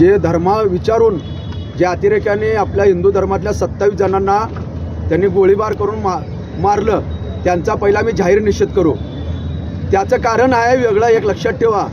जे धर्मा विचारून जे अतिरेक्याने आपल्या हिंदू धर्मातल्या सत्तावीस जणांना त्यांनी गोळीबार करून मा मारलं त्यांचा पहिला मी जाहीर निषेध करू. त्याचं कारण आहे वेगळं एक लक्षात ठेवा.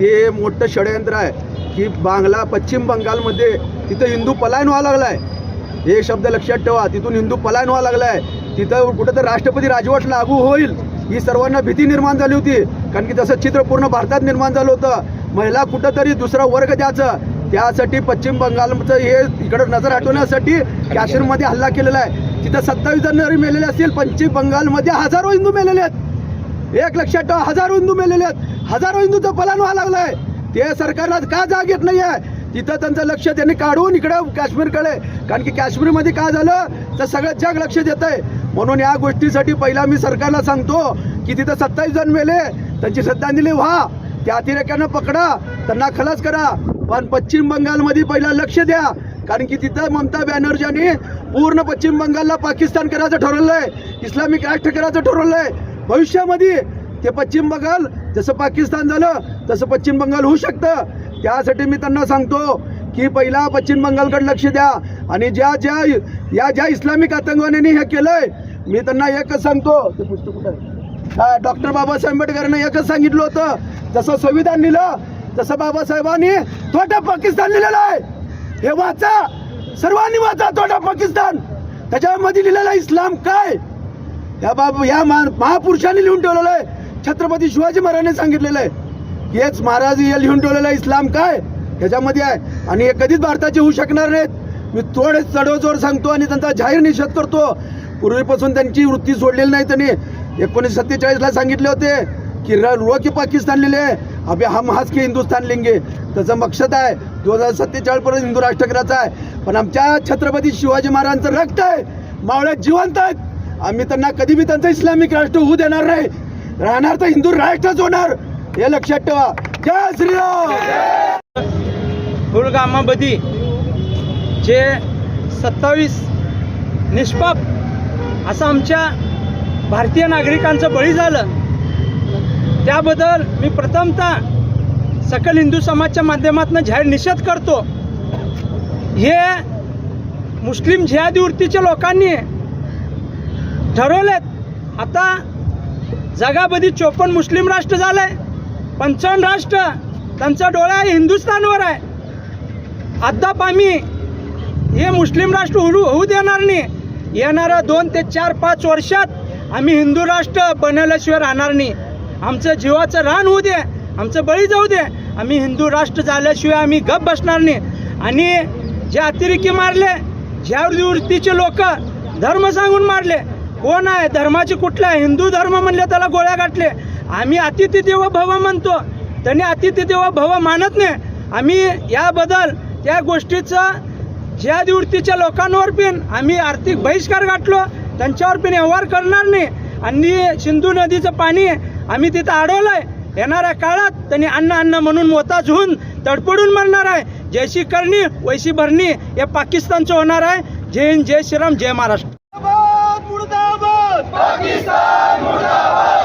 ते मोठं षडयंत्र आहे की बांगला पश्चिम बंगालमध्ये तिथं हिंदू पलायन व्हायला लागला आहे हे शब्द लक्षात ठेवा. तिथून हिंदू पलायन व्हायला लागला आहे तिथं कुठं राष्ट्रपती राजवट लागू होईल. ही सर्वांना भीती निर्माण झाली होती. कारण की तसं चित्र पूर्ण भारतात निर्माण झालं होतं महिला कुठंतरी दुसरा वर्ग द्यायचं त्यासाठी पश्चिम बंगालचं हे इकडं नजर हटवण्यासाठी काश्मीरमध्ये हल्ला केलेला आहे. तिथं सत्तावीस जण मेलेले असतील पश्चिम बंगालमध्ये हजारो हिंदू मेलेले आहेत. एक लक्षात ठेवा हजारो हिंदू मेलेले आहेत. हजारो हिंदूचं पलान व्हायला लागलंय. ते सरकारला का जाग येत आहे तिथं त्यांचं लक्ष त्यांनी काढून इकडं काश्मीरकडे. कारण की काश्मीरमध्ये काय झालं? तर सगळं जग लक्ष देत आहे म्हणून या गोष्टीसाठी पहिला मी सरकारला सांगतो की तिथं सत्तावीस जण मेले त्यांची श्रद्धांजली व्हा. त्या अतिरेक्यांना पकडा त्यांना खलास करा. पण पश्चिम बंगालमध्ये पहिला लक्ष द्या. कारण की तिथं ममता बॅनर्जींनी पूर्ण पश्चिम बंगालला पाकिस्तान करायचं ठरवलंय. इस्लामिक राष्ट्र करायचं ठरवलंय. भविष्यामध्ये ते पश्चिम बंगाल जसं पाकिस्तान झालं तसं पश्चिम बंगाल होऊ शकतं. त्यासाठी मी त्यांना सांगतो की पहिला पश्चिम बंगालकडे लक्ष द्या. आणि ज्या ज्या या ज्या इस्लामिक आतंकवाद्यांनी हे केलंय मी त्यांना एकच सांगतो. ते पुस्तक कुठं डॉक्टर बाबासाहेब आंबेडकरांना एकच सांगितलं होतं. जसं संविधान लिहिलं जसं बाबासाहेबांनी तोटा पाकिस्तान लिहिलेलं आहे हे वाचा. सर्वांनी वाचा तोटा पाकिस्तान. त्याच्यामध्ये लिहिलेला इस्लाम काय? या बाब या महापुरुषांनी लिहून ठेवलेलं आहे. छत्रपती शिवाजी महाराजांनी सांगितलेलं आहे हेच महाराज हे लिहून ठेवलेलं आहे इस्लाम काय? ह्याच्यामध्ये आहे. आणि हे कधीच भारताचे होऊ शकणार नाहीत. मी थोडे चढवजोर सांगतो आणि त्यांचा जाहीर निषेध करतो. पूर्वीपासून त्यांची वृत्ती सोडलेली नाही त्यांनी. एकोणीसशे सत्तेचाळीसला सांगितले होते की र रुआ पाकिस्तान लिहिले. अभि हम हाच की हिंदुस्तान लिंगे. त्याचं मक्षत आहे दोन हजार सत्तेचाळीस पर्यंत हिंदू राष्ट्र आहे. पण आमच्या छत्रपती शिवाजी महाराजांचं रक्त आहे. मावळ्यात जिवंत आहेत. आम्ही त्यांना कधी बी त्यांचं इस्लामिक राष्ट्र होऊ देणार नाही. राहणार तर हिंदू राष्ट्रच होणार. हे लक्षात ठेवा. जय श्रीराम! पुलगामामध्ये जे सत्तावीस निष्पाप असं आमच्या भारतीय नागरिकांचं बळी झालं. त्याबद्दल मी प्रथमतः सकल हिंदू समाजच्या माध्यमातून जाहीर निषेध करतो. हे मुस्लिम जिहादीवृत्तीच्या लोकांनी ठरवलेत. आता जगामध्ये चोपन्न मुस्लिम राष्ट्र झालं आहे पंचावन्न राष्ट्र त्यांचा डोळा हिंदुस्थानवर आहे. अद्याप आम्ही हे मुस्लिम राष्ट्र होऊ होऊ देणार नाही. येणाऱ्या दोन ते चार पाच वर्षात आम्ही हिंदू राष्ट्र बनवल्याशिवाय राहणार नाही. आमचं जीवाचं रान होऊ दे आमचं बळी जाऊ दे. आम्ही हिंदू राष्ट्र झाल्याशिवाय आम्ही गप बसणार नाही. आणि जे अतिरेकी मारले ज्या वृत्तीचे लोक धर्म सांगून मारले कोण आहे? धर्माचे कुठले आहे? हिंदू धर्म म्हणले त्याला गोळ्या गाठले आम्ही अतिथी देव भव म्हणतो. त्यांनी अतिथी देव भव मानत नाही. आम्ही याबद्दल त्या गोष्टीचं ज्या निवृत्तीच्या लोकांवर पण आम्ही आर्थिक बहिष्कार गाठलो त्यांच्यावर पण व्यवहार करणार नाही. आणि सिंधू नदीचं पाणी आम्ही तिथं अडवलंय येणाऱ्या काळात त्यांनी अन्न अन्न म्हणून मोताज होऊन तडपडून मरणार आहे. जैशी करणी वैशी भरणी हे पाकिस्तानचं होणार आहे. जय हिंद जय श्रीराम जय महाराष्ट्र. मुर्दाबाद मुर्दाबाद!